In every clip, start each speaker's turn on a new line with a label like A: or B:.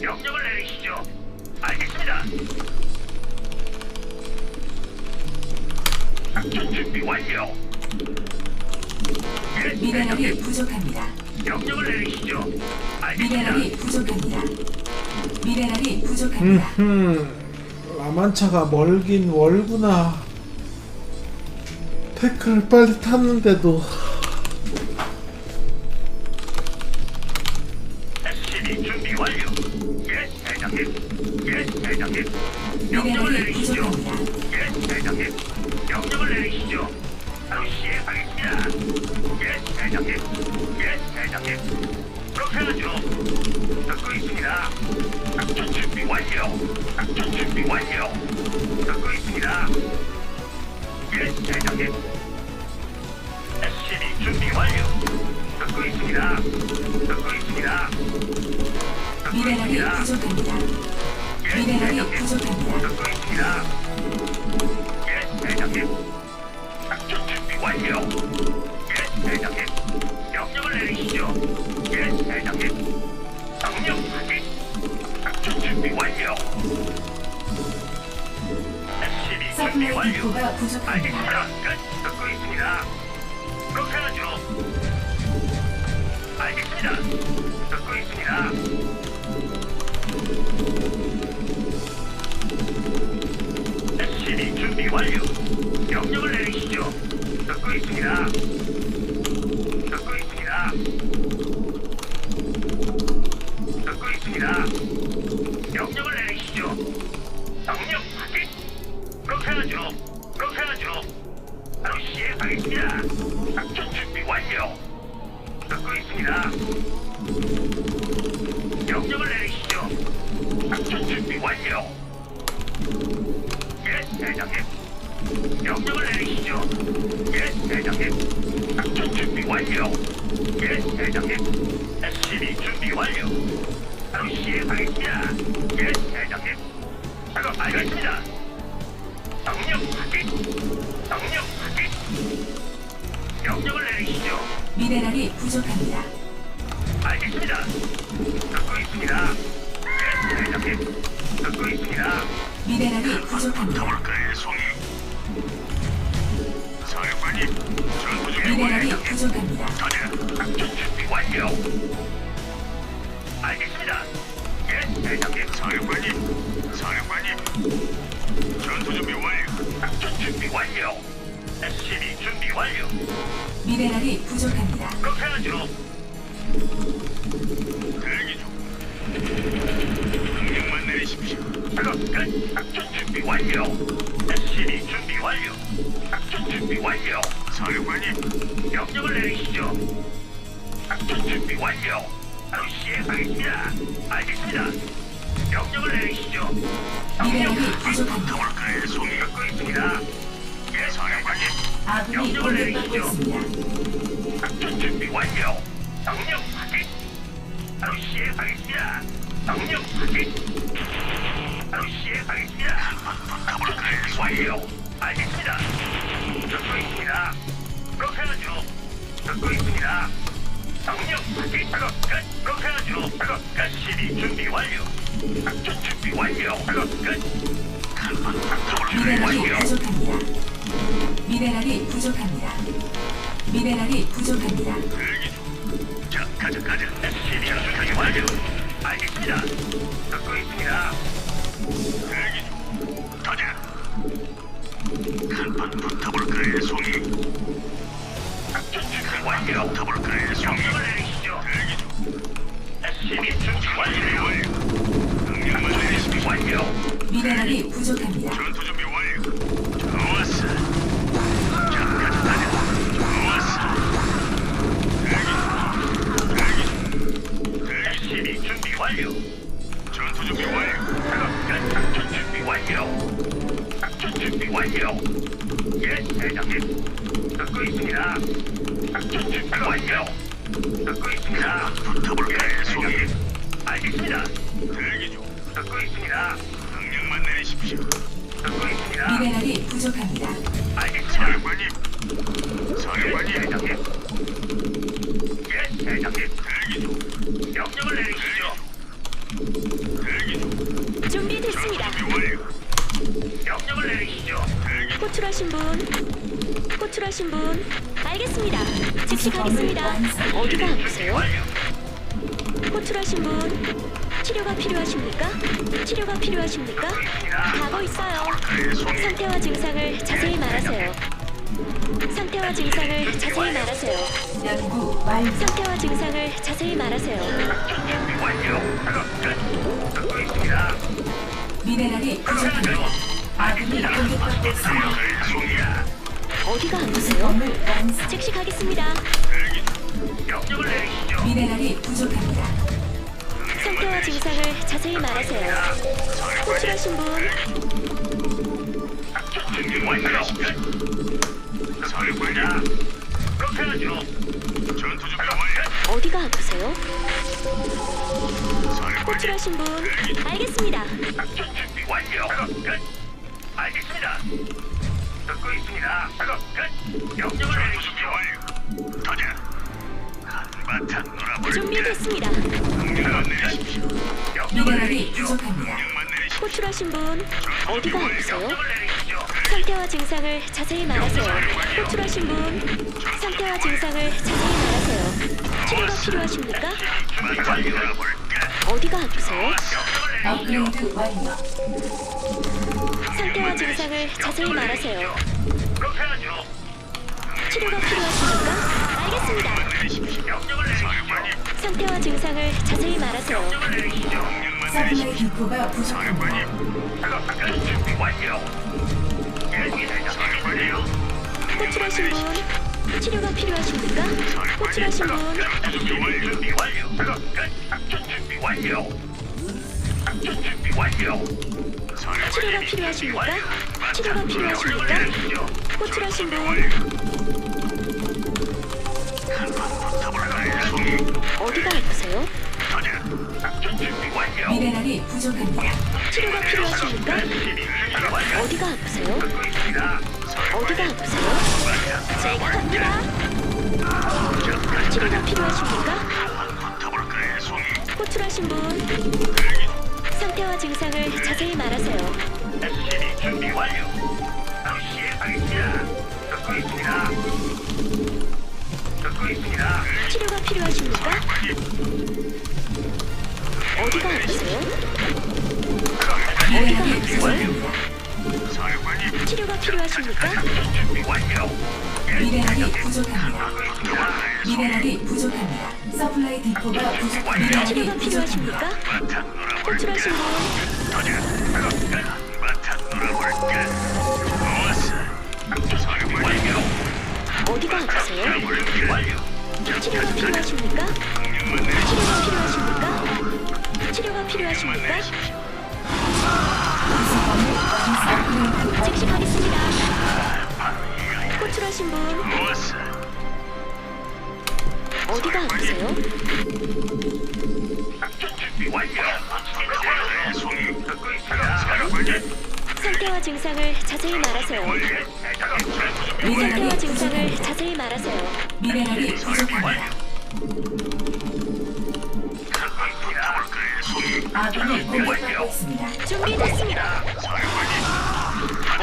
A: 명령을 내리시죠. 알겠습니다. 작전 준비 완료. 예,
B: 미네랄이
A: 대장님.
B: 부족합니다.
A: 명령을 내리시죠. 알겠습니다.
B: 미네랄이 부족합니다. 미네랄이 부족합니다.
C: 음, 라만차가 멀긴 멀구나. 태클을 빨리 탔는데도
A: SCB 준비 완료. 예, 대장님. 예, 대장님. 명령을
B: 미네랄이
A: 내리시죠.
B: 부족합니다.
A: 예, 대장님. 명령을 내리시죠. 바로 시행하겠습니다. 예, 대장님. 예, 대장님. 그렇게 하죠. 듣고 있습니다. 작전 준비 완료. 작전 준비 완료. 듣고 있습니다. 예, 대장님. 준비 완료. 듣고 있습니다. 듣고 있습니다. 듣고
B: 미네랄이
A: 있습니다.
B: 부족합니다.
A: 예,
B: 미네랄이
A: 대장님.
B: 부족합니다.
A: 듣고 있습니다. 예, 대장님. 작전 준비 완료. 예, 대장님. 명령을 내리시죠. 예, 대장님. 명령 확인. 작전 준비 완료. SCB 준비
B: 서플라이
A: 완료.
B: 디포가 부족합니다.
A: 알겠습니다. 끝. 알겠습니다. 듣고 있습니다. SCB 준비 완료. 명령을 내리시죠. 듣고 있습니다. 완료. 예, 대장님. SCB 준비 완료. 바로 시행하겠습니다. 예, 대장님. 작업 알겠습니다. 명령 확인. 명령 확인. 명령을 내리시죠.
B: 미네랄이 부족합니다.
A: 알겠습니다. 듣고 있습니다. 예, 대장님. 듣고 있습니다.
B: 미네랄이 부족합니다. 미네랄이
A: 완료.
B: 부족합니다.
A: 전혀 작전 준비 완료. 알겠습니다. 예, 대장님. 사령관님, 사령관님. 전투 준비 완료. 작전 준비 완료. SCB 준비 완료.
B: 미네랄이 부족합니다.
A: 그렇게 하죠. 대기 중. 명령만 내리십시오. 작업 끝. 작전 준비 완료. SCB 준비 완료. 작전 준비 완료. 사령관님, 명령을 내리시죠. 작전 준비 완료. 바로 시행하겠습니다. 알겠습니다. 명령을 내리시죠. 명령
B: 부족합니다.
A: 손이 갖고 있습니다. 예, 사령관님.
B: 아군이
A: 명령을
B: 공격받고
A: 내리시죠.
B: 있습니다.
A: 작전 준비 완료. 명령 확인. 바로 시행하겠습니다. 명령 확인. 바로 시행하겠습니다. 가볼까요? 완료. 알겠습니다. 듣고 있습니다. 그렇게 하죠. 듣고 있습니다. 명령 확인. 작업 끝. 그렇게 하죠. 작업 끝. 시리 준비 완료. 작전 준비 완료. 작업 끝. 준비
B: 미네랄이. 부족합니다. 미네랄이 부족합니다. 미네랄이 부족합니다.
A: 자, 가자, 가자. SCB 준비 완료. 알겠습니다. 듣고 있습니다. 대기 중. 가자. 한판 붙어볼까요, 송이? 작전 준비 완료. 붙어볼까요, 송이? 명령을 내리시죠. 대기 중. SCB 준비 완료. 명령만 내리시기 완료.
B: 미네랄이 부족합니다.
A: 전투 준비 완료. 완료. 전투 준비 완료. 작전 준비 완료. 작전 준비 완료. 예, 대장님. 듣고 있습니다. 작전 준비 완료. 듣고 있습니다. 붙어볼까요, 송이? 알겠습니다. 대기 중. 듣고 있습니다. 명령만 내리십시오. 듣고 있습니다.
B: 미네랄이 부족합니다.
A: 알겠습니다. 사령관님. 대장님. 예, 대장님. 대기 중. 명령을 내리시죠.
D: 준비됐습니다. 호출하신 분. 호출하신 분. 알겠습니다. 즉시 가겠습니다. 어디가 아프세요? 호출하신 분. 치료가 필요하십니까? 치료가 필요하십니까? 가고 있어요. 상태와 증상을 자세히 말하세요. 상태와 증상을 자세히 말하세요. 상태와 증상을 자세히 말하세요.
A: 준비 완료. 작업 끝. 듣고 있습니다.
B: 미네랄이 부족합니다. 아군이 공격받고 있습니다.
A: 송이야.
D: 어디가 아프세요?
B: 건물 완성.
D: 즉시 가겠습니다.
A: 명령을 내리시죠.
B: 미네랄이 부족합니다.
D: 상태와 증상을 자세히 말하세요. 호출하신 분.
A: 준비 완료. 하죠. 전투 준비 완료.
D: 어디가 아프세요? 호출하신 분. 알겠습니다.
A: 작전 준비 완료. 작업 끝. 알겠습니다. 듣고 있습니다. 작업 끝. 명령을 내리시죠. 완료. 가자. 한바탕 놀아볼까?
D: 준비됐습니다.
A: 명령만 내리십시오.
B: 미네랄이
A: 내리시죠.
B: 부족합니다.
A: 명령만 내리십시오.
D: 호출하신 분. 어디가 아프세요?
A: 명령을.
D: 상태와 증상을 자세히 말하세요. 호출하신 분. 상태와 증상을 자세히 말하세요. 치료가 필요하십니까? 어디가 아프세요?
B: 업그레이드 완료.
D: 상태와 증상을 자세히 말하세요. 치료가 필요하십니까? 알겠습니다. 상태와 증상을 자세히 말하세요.
B: 서플라이 디포가 부족합니다.
D: 호출하신 분. 치료가 필요하십니까? 호출하신 분.
A: 준비 완료. 준비 완료. 작업 끝. 작전 준비 완료. 작전 준비 완료.
D: 치료가 필요하십니까? 치료가 필요하십니까? 호출하신 분. 어디가 아프세요?
A: 작전 준비 완료.
B: 미네랄이 부족합니다.
D: 치료가 필요하십니까? 어디가 아프세요?
A: 듣고 있습니다.
D: 어디가 아프세요? 제가 갑니다. 치료가 필요하십니까? 호출하신 분. 상태와 증상을 자세히 말하세요.
A: 준비 완료. 있습니다. 있습니다.
D: 치료가 필요하십니까? 어디가 아프세요?
B: 부족합니다.
A: 사령관님,
D: 치료가 필요하십니까?
B: 미네랄이 부족합니다. 미네랄이 부족합니다. 서플라이 디포가 부족합니다. 미네랄이
D: 치료가. 필요하십니까? 호출하신 분. 어디가 아프세요? 치료가 필요하십니까? 치료가 필요하십니까? 치료가 필요하십니까? 호출하신 분.
A: 좋았어.
D: 어디가 아프세요?
A: 작전 준비 완료. 네, 듣고.
D: 상태와 증상을 자세히 말하세요. 상태와 증상을 자세히 말하세요.
B: 미네랄이 부족합니다. 아군이 공격받고 있습니다.
D: 준비됐습니다.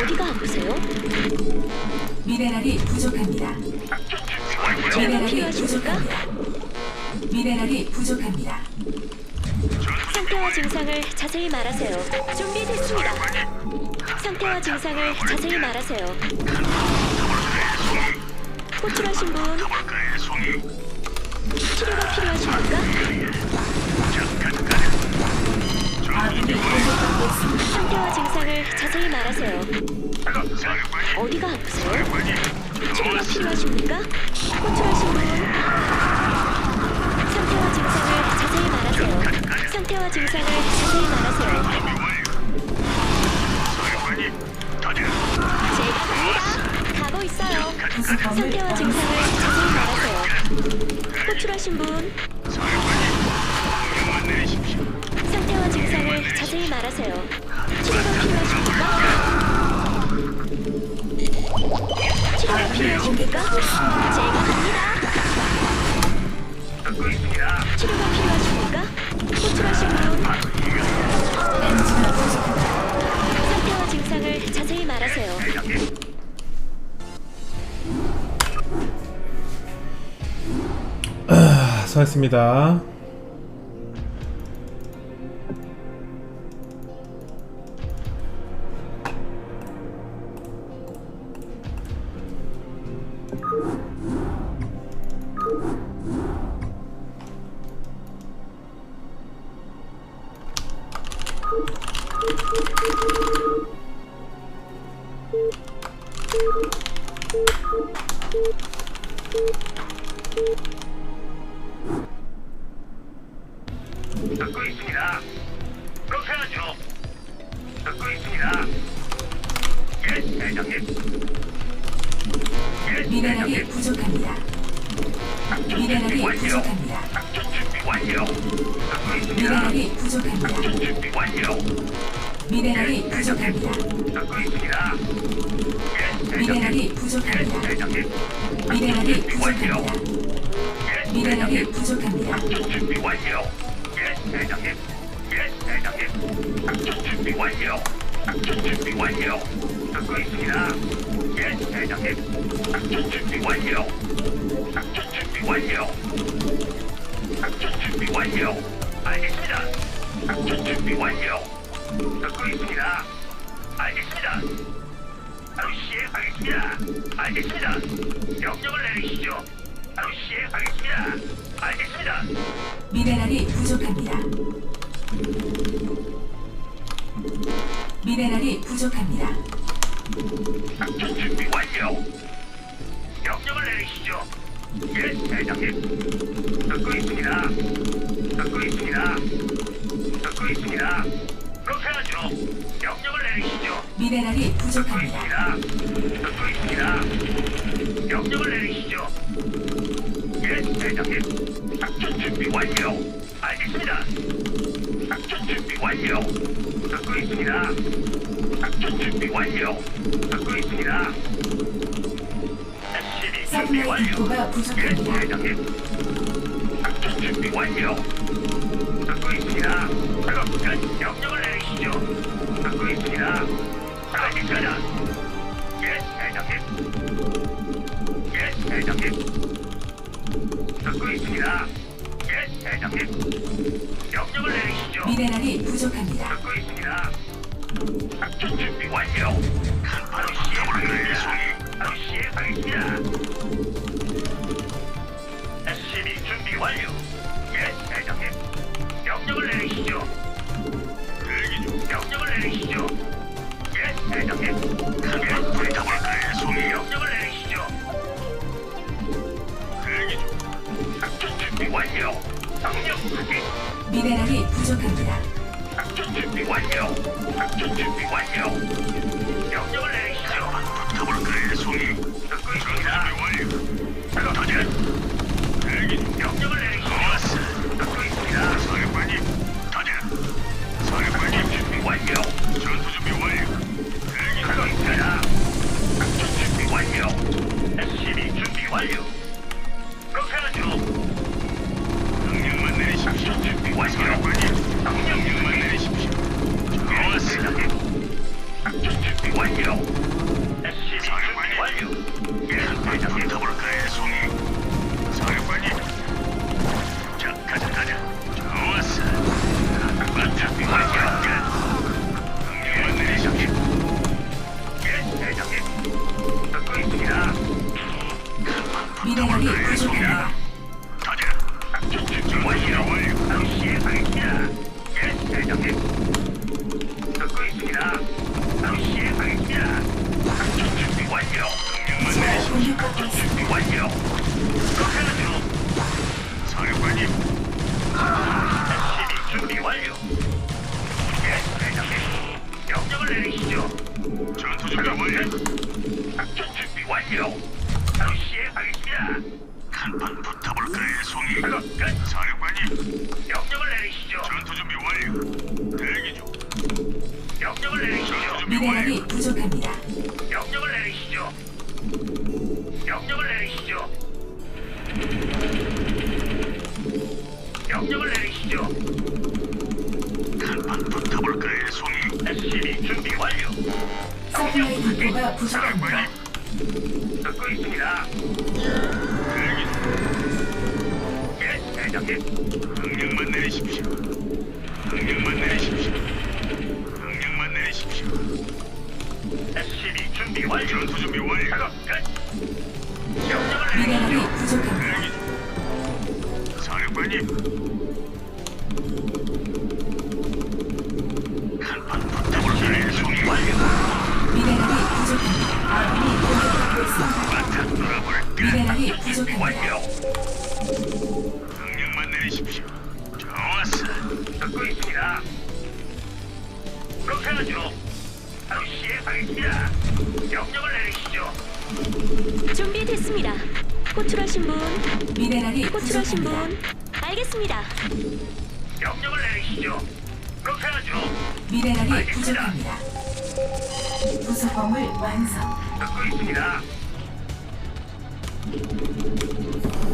D: 어디가 아프세요?
B: 미네랄이 부족합니다. 미네랄이? 부족합니다. 미네랄이 부족합니다.
D: 상태와 증상을 자세히 말하세요. 준비됐습니다. 상태와 증상을 자세히 말하세요. 호출하신 분. 치료가 필요하십니까? 말하세요. 어디가 아프세요? 치료가 필요하십니까? 호출하신 분. 상태와 증상을 자세히 말하세요. 상태와 증상을 자세히 말하세요. 제가 갑니다. 가고 있어요. 상태와. 증상을 자세히 말하세요. 호출하신 분. 상태와 증상을 자세히 말하세요. 치료가 필요하십니까? 치료가 필요하십니까? 제가 갑니다.
A: 듣고 있습니다.
D: 치료가 필요하십니까? 호출하신 분
B: 에너지가 부족합니다.
D: 상태와 증상을 자세히 말하세요.
C: 수고하셨습니다.
B: 미네랄이 부족합니다. 미네랄이 부족합니다.
A: 듣고. 예.
B: 미네랄이
A: 예,
B: 부족합니다. 미네랄이. 부족합니다.
A: 예,
B: 미네랄이. 부족합니다.
A: 준비 완료. 예, 대장님. 예, 준비 완료. 준비 완료. 예, 준비 완료. 준비 완료. 준비 완료. 알겠습니다. 작전 준비 완료. 듣고 있습니다. 알겠습니다. 바로 시행하겠습니다. 알겠습니다. 명령을 내리시죠. 바로 시행하겠습니다. 알겠습니다.
B: 미네랄이 부족합니다. 미네랄이 부족합니다.
A: 작전 준비 완료. 명령을 내리시죠. 예, 대장님. 듣고 있습니다. 듣고 있습니다. 듣고 있습니다. 그렇게 하죠. 명령을 내리시죠.
B: 미네랄이
A: 듣고
B: 부족합니다.
A: 있습니다. 듣고 있습니다. 명령을 내리시죠. 예, 대장님. 작전 준비 완료. 알겠습니다. 작전 준비 완료. 듣고 있습니다. 작전 준비 완료. 듣고 있습니다. SCB 준비
B: 서플라이
A: 완료.
B: 디포가
A: 예,
B: 부족합니다.
A: 대장님. 작전 준비 완료. 듣고 있습니다. 작업 끝. 명령을 내리시죠. 듣고 있습니다. 알겠습니다. 예, 대장님. 예, 대장님. 듣고 있습니다. 예, 대장님. 명령을 내리시죠.
B: 미네랄이 부족합니다.
A: 듣고 있습니다. 작전 준비 완료. 바로 시행하겠습니다. 바로 시행하겠습니다. SCB 준비 완료. 예, 대장님. 명령을 내리시죠. 대기 중. 명령을 내리시죠. 예, 대장님. 예, 대장님. 송이 명령을 내리시죠. 대기 중. 작전 준비 완료. 명령 확인.
B: 미네랄이 부족합니다.
A: 작전 준비 완료. 작전 준비 완료. 명령을 내리시죠. 예, 대장님. 명령을 내리시죠. 전투 준비 완료. 작전 준비 완료. 바로 시행하겠습니다. 한판 붙어볼까요, 송이? 작업 끝. 사령관님, 명령을 내리시죠. 전투 준비 완료. 대기 중. 명령을 내리시죠.
B: 미네랄이 부족합니다.
A: 명령을 내리시죠. 명령을 내리시죠. 명령을 내리시죠. 송이? SCB 준비 완료.
B: 서플라이 디포가 부족합니다.
A: 듣고 있습니다. 예, 대장님. 명령만 내리십시오. 명령만 내리십시오. 명령만 내리십시오. SCB 준비 완료. 전투 준비 완료. 작업 끝. 명령을 내리십시오.
B: 부족합니다.
A: 사령관님. 완료. 명령만 내리십시오. 좋았어. 듣고 있습니다. 그렇게 하죠. 바로 시행하겠습니다. 명령을 내리시죠.
D: 준비됐습니다. 호출하신 분,
B: 미네랄이
D: 호출하신
B: 부족합니다.
D: 분. 알겠습니다.
A: 명령을 내리시죠. 그렇게 하죠.
B: 미네랄이 부족합니다. 부속범을 완성.
A: 듣고 있습니다.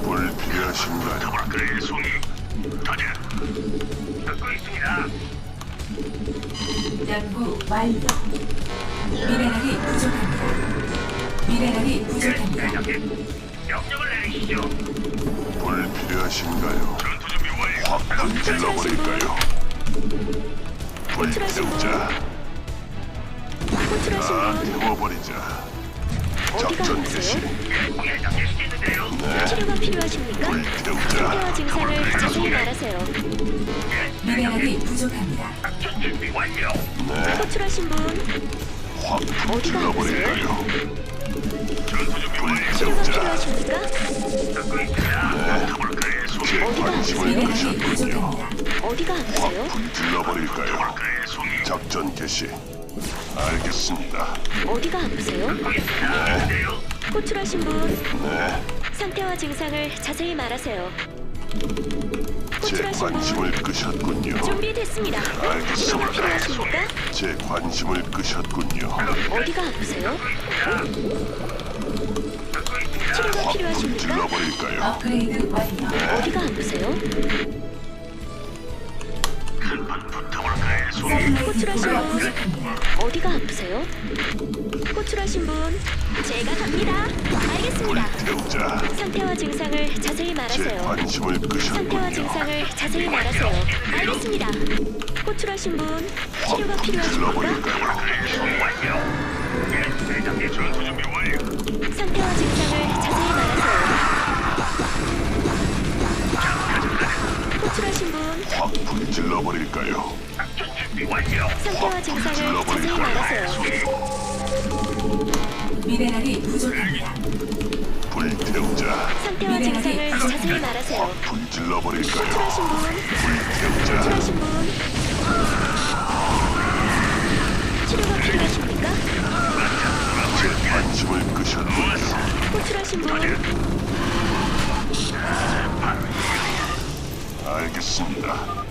E: 불필요하신가요?
A: 그래, 송이. 가자. 듣고 있습니다.
B: 연구 완료. 미네랄이 부족합니다. 미네랄이
A: 예,
B: 부족합니다.
A: 대장님. 명령을 내리시죠.
E: 불필요하신가요?
A: 전투 준비 완료.
E: 확 불질러버릴까요? 불태우자,
D: 호출하신
E: 다
D: 분,
E: 태워버리자.
D: 어디가
E: 작전 개시,
D: 아프세요?
A: 예, 대장님 시키는데요.
D: 치료가 필요하십니까?
E: 불태우자.
D: 상태와 증상을 자세히 말하세요.
A: 예,
B: 미네랄이 부족합니다.
A: 작전 준비 완료.
D: 호출하신 분,
E: 확 불질러버릴까요?
A: 전투 준비 완료.
D: 치료가
E: 불태우자.
D: 필요하십니까?
A: 듣고 있습니다. 가볼까요, 송이?
E: 제 관심을
B: 미네랄이
E: 끄셨군요.
B: 부족합니다.
D: 어디가
E: 확
D: 아프세요?
E: 불질러버릴까요?
A: 가볼까요, 송이?
E: 작전 개시. 알겠습니다.
D: 어디가 아프세요?
A: 근데요.
D: 호출하신 분,
E: 네,
D: 상태와 증상을 자세히 말하세요.
E: 제
D: 호출하신
E: 관심을
D: 분,
E: 끄셨군요.
D: 준비됐습니다. 치료가
E: 알겠습니다.
D: 필요하십니까?
E: 제 관심을 끄셨군요.
D: 어디가 아프세요? 치료가
E: 확
D: 필요하십니까?
E: 불질러버릴까요?
B: 업그레이드 완료.
D: 어디가 아프세요? 호출하신
B: 디포가
D: 분.
B: 부족합니다.
D: 어디가 아프세요? 호출하신 분, 제가 갑니다. 알겠습니다.
E: 태우자,
D: 상태와 증상을 자세히
E: 제
D: 말하세요.
E: 관심을
D: 상태와
E: 끄셨군요.
D: 증상을 자세히 말하세요. 알겠습니다. 호출하신 분, 치료가 필요하십니까? 상태와 증상을
A: 작전 준비 완료.
D: 상태와 증상을 자세히 말하세요.
B: 미네랄이 부족합니다.
E: 불 태우자,
D: 상태와 증상을 자세히 말하세요.
E: 확 불질러버릴까요?
D: 호출하신 분,
E: 불 태우자,
D: 호출하신 분. 치료가 필요하십니까?
E: 제 관심을 끄셨군요.
D: 호출하신 분,
E: 알겠습니다.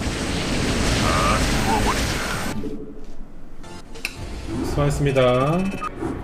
C: 수고하셨습니다.